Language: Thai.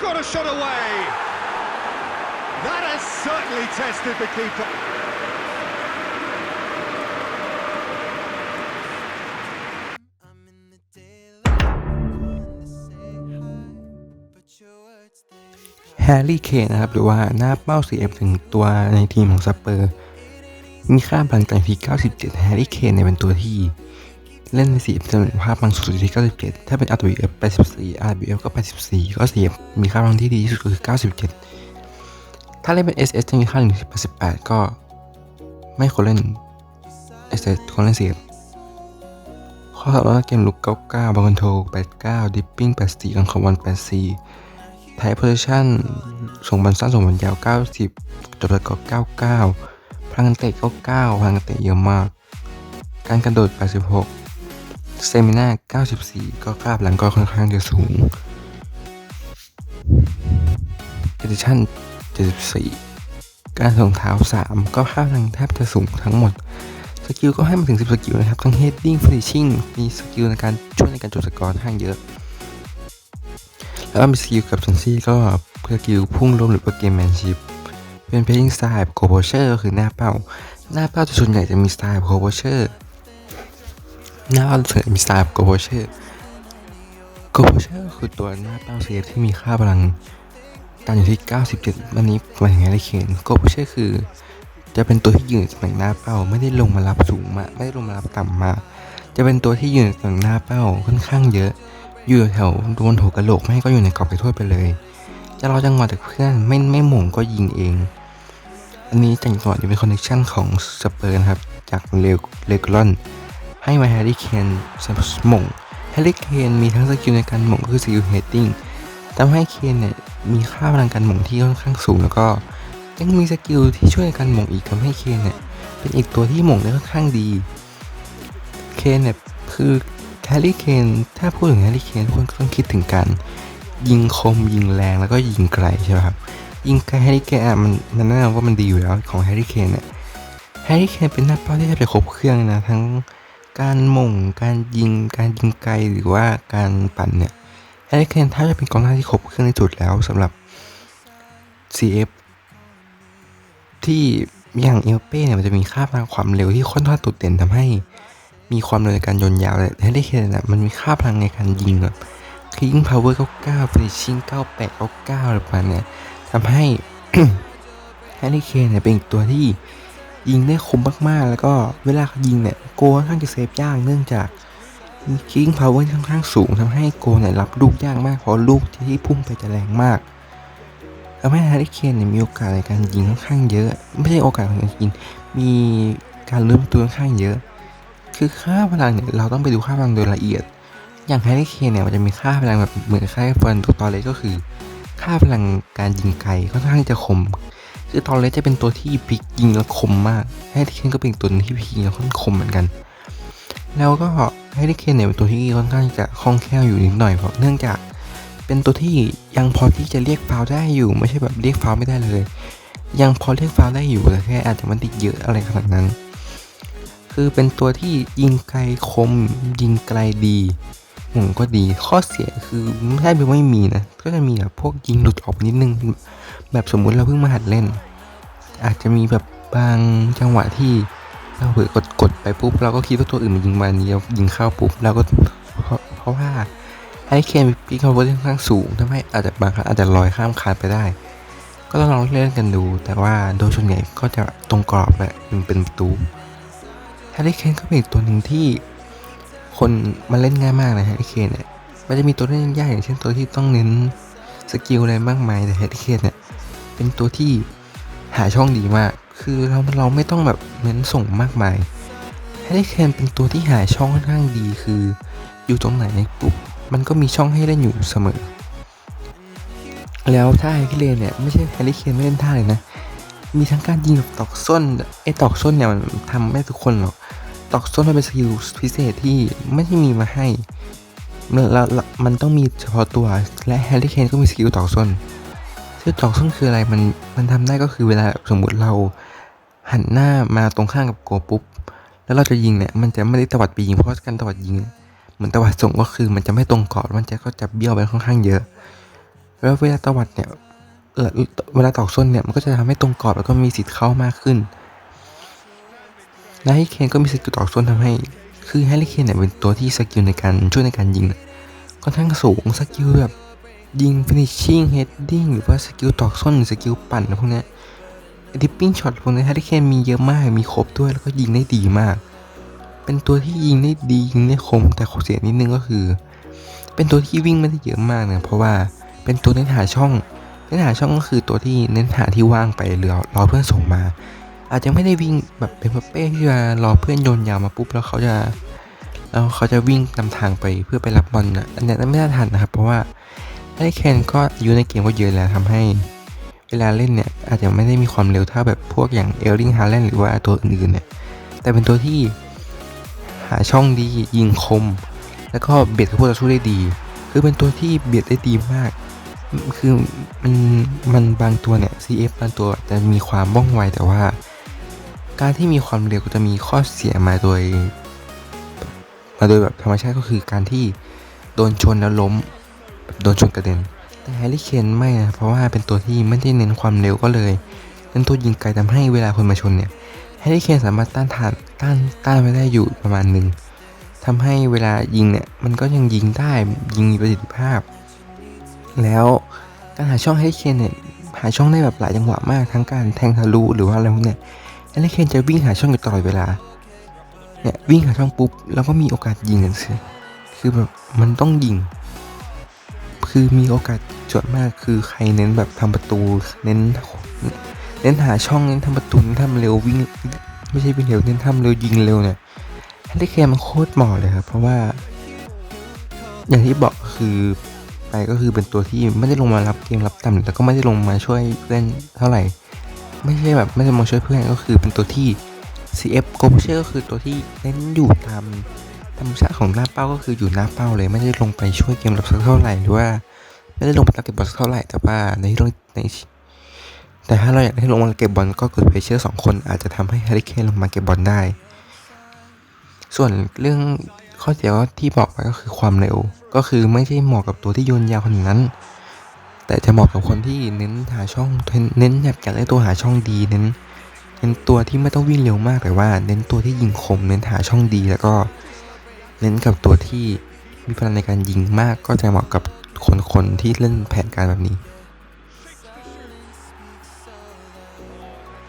Got a shot away. That has certainly tested the keeper. แฮร์รี่เคนนะครับ หรือว่าหน้าเป้า CF ถึงตัวในทีมของสเปอร์ มีค่าพลังใจที่ 97 แฮร์รี่เคนในเป็นตัวที่ เล่นใน CF จำนวนภาพพลังสุดที่ 97 ถ้าเป็น RWF 84 RBF ก็ 84 ก็ CF มีค่าพลังที่ดีที่สุดก็คือ 97 ถ้าเล่นเป็น SS จะมีค่าถึง88 ก็ไม่ควรเล่น SS ควรเล่น CF ข้อสอบว่าเกมลุก 99 บอลคอนโทร89 ดิปปิ้ง 84กังควัน 84ไทยโพซิชันส่งบอลสั้นส่งบอลยาว 90จบสกอร์99พลังเตะ99พลังเตะเยอะมาก การกระโดด 86 เซมิน่า94 ก็ค่าพลังก็ค่อนข้างจะสูงเอดิชั่น74 การส่งเท้า 3 ก็ค่าพลังแทบจะสูงทั้งหมด สกิลก็ให้มาถึง 10 สกิลนะครับ ทั้ง heading finishing มีสกิลในการช่วยในการจบสกอร์ค่อนข้างเยอะ แล้วมีสกิลกับซันซี่ก็สกิลพุ่งล้มหรือว่าเกมแมนชิพเป็นเพลงสไตล์โคโพเชอร์ก็คือหน้าเป้า หน้าเป้าส่วนใหญ่จะมีสไตล์โคโพเชอร์ หน้าเป้าส่วนใหญ่มีสไตล์โคโพเชอร์โคโพเชอร์คือตัวหน้าเป้าเซฟที่มีค่าพลังการอยู่ที่ 97 วันนี้หมายถึงแฮร์รี่เคนโคโพเชอร์คือ จะเป็นตัวที่ยืนตำแหน่งหน้าเป้าไม่ได้ลงมารับสูงมาไม่ได้ลงมารับต่ำมา จะเป็นตัวที่ยืนตำแหน่งหน้าเป้าค่อนข้างเยอะ อยู่แถวโดนหัวกะโหลกไม่ก็อยู่ในกรอบไปทั่วไปเลย จะรอจังหวะจากเพื่อนไม่ไม่หม่งก็ยิงเองอันนี้จังหวะนี้เป็นคอนเนคชั่นของสเปอร์นะครับ จากเลวเลกลอน ให้มาแฮร์รี่เคนสัม่งแฮร์รี่เคนมีทั้งสกิลในการหม่งคือสกิลเฮดดิ้งทำให้เคนเนี่ยมีค่าพลังการหม่งที่ค่อนข้างสูงแล้วก็ยังมีสกิลที่ช่วยในการหม่งอีกทำให้เคนเนี่ยเป็นอีกตัวที่หม่งได้ค่อนข้างดี เคนเนี่ยคือแฮร์รี่เคนถ้าพูดถึงแฮร์รี่เคนทุกคนก็ต้องคิดถึงการยิงคมยิงแรงแล้วก็ยิงไกลใช่ไหมครับยิงไกลแฮร์รี่เคนอะมันมันแน่นอนว่ามันดีอยู่แล้วของแฮร์รี่เคนเนี่ยแฮร์รี่เคนเป็นหน้าเป้าที่แทบจะครบเครื่องนะทั้ง การหม่ง การยิง การยิงไกลหรือว่าการปั่นเนี่ยแฮร์รี่เคนถ้าจะเป็นกองหน้าที่ครบเครื่องที่สุดแล้วสำหรับ CF ที่อย่างเอลเป้เนี่ยมันจะมีค่าพลังความเร็วที่ค่อนข้างโดดเด่นทำให้ มีความเร็วในการยนยาวแต่แฮร์รี่เคนน่ะมันมีค่าพลังในการยิงแบบคลิงพาวเวอร์99 finishing 98 99อะไรประมาณเนี้ยทำให้แฮร์รี่เคนเนี่ยเป็นอีกตัวที่ ยิงได้คมมากๆ แล้วก็เวลาเขายิงเนี่ยโกค่อนข้างจะเซฟยากเนื่องจากคิงพาวเวอร์ค่อนข้างสูงทำให้โกเนี่ยรับลูกยากมากเพราะลูกที่พุ่งไปจะแรงมากทำให้แฮร์รี่เคนเนี่ยมีโอกาสในการยิงค่อนข้างเยอะ ไม่ใช่โอกาสในการยิงมีการเริ่มตัวค่อนข้างเยอะ คือค่าพลังเนี่ยเราต้องไปดูค่าพลังโดยละเอียด อย่างแฮร์รี่เคนเนี่ยมันจะมีค่าพลังแบบเหมือนค่าฟิร์นตัวตอนเล็กก็คือ ค่าพลังการยิงไกลค่อนข้างจะคม คือตอนเล็กจะเป็นตัวที่พิกยิงแล้วคมมากแฮร์รี่เคนก็เป็นตัวที่พิกยิงแล้วค่อนคมเหมือนกัน แล้วก็แฮร์รี่เคนเนี่ยเป็นตัวที่ค่อนข้างจะคล่องแคล่วอยู่นิดหน่อยเพราะเนื่องจากเป็นตัวที่ยังพอที่จะเรียกฟาวได้อยู่ ไม่ใช่แบบเรียกฟาวไม่ได้เลย ยังพอเรียกฟาวได้อยู่แต่แค่อาจจะมันติดเยอะอะไรขนาดนั้น คือเป็นตัวที่ยิงไกลคมยิงไกลดี หม่งก็ดีข้อเสียคือไม่ใช่ไม่มีนะ ก็จะมีแบบพวกยิงหลุดออกนิดนึง แบบสมมุติเราเพิ่งมาหัดเล่น อาจจะมีแบบบางจังหวะที่เราเผลอกดกดไปปุ๊บเราก็คิดว่าตัวอื่นมันยิงมาเนี้เรายิงเข้าปุ๊บเราก็เพราะเพราะว่าไอ้เคนปีคอเวอร์ค่อนข้างสูงทำให้อาจจะบางครั้งอาจจะลอยข้ามคานไปได้ ก็ต้องลองเล่นกันดู แต่ว่าโดยส่วนใหญ่ก็จะตรงกรอบแหละมันเป็นประตูแฮร์รี่เคนก็เป็นตัวหนึ่งที่ คนมาเล่นง่ายมากนะฮร์รี่เคนเนี่ยมันจะมีตัวเล่นยากอย่างเช่นตัวที่ต้องเน้นสกิลอะไรมากมายแต่แฮร์รี่เคนเนี่ยเป็นตัวที่หาช่องดีมาก คือเราเราไม่ต้องแบบเน้นส่งมากมายแฮร์รี่เคนเป็นตัวที่หาช่องค่อนข้างดีคือ อยู่ตรงไหนปุ๊บมันก็มีช่องให้เล่นอยู่เสมอ แล้วท่าแฮร์รี่เคนเนี่ยไม่ใช่แฮร์รี่เคนไม่เล่นท่าเลยนะ มีทั้งการยิงแบบตอกส้นไอ้ตอกส้นเนี่ยมันทำไม่ทุกคนหรอก ตอกส้นมันเป็นสกิลพิเศษที่ไม่ได้มีมาให้มันละละมันต้องมีเฉพาะตัวและแฮร์รี่เคนก็มีสกิลตอกส้นซึ่งตอกส้นคืออะไรมันมันทำได้ก็คือเวลาสมมติเราหันหน้ามาตรงข้างกับโกปุ๊บแล้วเราจะยิงเนี่ยมันจะไม่ได้ตวัดไปยิงเพราะการตวัดยิงเหมือนตวัดส่งก็คือมันจะไม่ตรงกรอบมันจะก็จะเบี้ยวไปค่อนข้างเยอะ แล้วเวลาตวัดเนี่ยเออเวลาตอกส้นเนี่ยมันก็จะทำให้ตรงกรอบแล้วก็มีสิทธิ์เข้ามากขึ้น และให้เคนก็มีสกิลตอกส้นทำให้ คือแฮร์รี่เคนเนี่ยเป็นตัวที่สกิลในการช่วยในการยิงค่อนข้างสูงสกิลแบบยิง finishing heading หรือว่าสกิลตอกส้นหรือสกิลปั่นพวกนี้ดิปปิ้งช็อตพวกนี้แฮร์รี่เคนมีเยอะมากมีครบด้วยแล้วก็ยิงได้ดีมาก เป็นตัวที่ยิงได้ดียิงได้คมแต่ขอเสียนิดนึงก็คือ เป็นตัวที่วิ่งไม่ได้เยอะมากนะเพราะว่าเป็นตัวเน้นหาช่องเน้นหาช่องก็คือตัวที่เน้นหาที่ว่างไปหรือรอเพื่อนส่งมา อาจจะไม่ได้วิ่งแบบเป็นเป้ที่จะรอเพื่อนโยนยาวมาปุ๊บแล้วเขาจะแล้วเขาจะวิ่งนำทางไปเพื่อไปรับบอลนะอันนี้ไม่น่าทันนะครับ เพราะว่าไอ้แคนก็อายุในเกมก็เยอะแล้วทำให้เวลาเล่นเนี่ยอาจจะไม่ได้มีความเร็วเท่าแบบพวกอย่างเอลลิงฮาร์แลนหรือว่าตัวอื่นๆเนี่ยแต่เป็นตัวที่หาช่องดียิงคม แล้วก็เบียดกับพวกต่อสู้ได้ดี คือเป็นตัวที่เบียดได้ดีมาก คือมันมันบางตัวเนี่ย CF บางตัวจะมีความว่องไวแต่ว่า การที่มีความเร็วก็จะมีข้อเสียมาโดย มาโดยแบบธรรมชาติก็คือการที่โดนชนแล้วล้มโดนชนกระเด็น แต่แฮร์รี่เคนไม่นะเพราะว่าเป็นตัวที่ไม่ได้เน้นความเร็วก็เลยเน้นตัวยิงไกลทำให้เวลาคนมาชนเนี่ยแฮร์รี่เคนสามารถต้านทานต้านต้านไว้ได้อยู่ประมาณหนึ่งทำให้เวลายิงเนี่ยมันก็ยังยิงได้ยิงมีประสิทธิภาพ แล้วการหาช่องให้เคนเนี่ยหาช่องได้แบบหลายจังหวะมากทั้งการแทงทะลุหรือว่าอะไรพวกเนี่ย ให้เคนจะวิ่งหาช่องอยู่ตลอดเวลา เนี่ยวิ่งหาช่องปุ๊บแล้วก็มีโอกาสยิงกันสิคือแบบมันต้องยิง คือมีโอกาสส่วนมากคือใครเน้นแบบทำประตูเน้นเน้นหาช่องเน้นทำประตูเน้นทำเร็ววิ่งไม่ใช่วิ่งเร็วเน้นทำเร็วยิงเร็วเนี่ยให้เคนมันโคตรเหมาะเลยครับเพราะว่า อย่างที่บอกคือไปก็คือเป็นตัวที่ไม่ได้ลงมารับเกมรับต่ำแล้วก็ไม่ได้ลงมาช่วยเพื่อนเท่าไหร่ ไม่ใช่แบบไม่ได้มาช่วยเพื่อนก็คือเป็นตัวที่ CF โกเชอร์ก็คือตัวที่เน้นอยู่ตามธรรมชาติของหน้าเป้าก็คืออยู่หน้าเป้าเลยไม่ได้ลงไปช่วยเกมรับสักเท่าไหร่หรือว่าไม่ได้ลงไปรับเก็บบอลสักเท่าไหร่แต่ว่าในเรื่องในแต่ถ้าเราอยากให้ลงมาเก็บบอลก็เกิดเพเชอร์สองคนอาจจะทำให้แฮร์รี่เคนลงมาเก็บบอลได้ ส่วนเรื่องข้อเสียที่บอกไปก็คือความเร็ว ก็คือไม่ใช่เหมาะกับตัวที่โยนยาวขนาดนั้น แต่จะเหมาะกับคนที่เน้นหาช่องเน้นอยากอยากได้ตัวหาช่องดีเน้นเน้นตัวที่ไม่ต้องวิ่งเร็วมากแต่ว่า เน้นตัวที่ยิงคม เน้นหาช่องดีแล้วก็ เน้นกับตัวที่มีพลังในการยิงมากก็จะเหมาะกับคนคนๆที่เล่นแผนการแบบนี้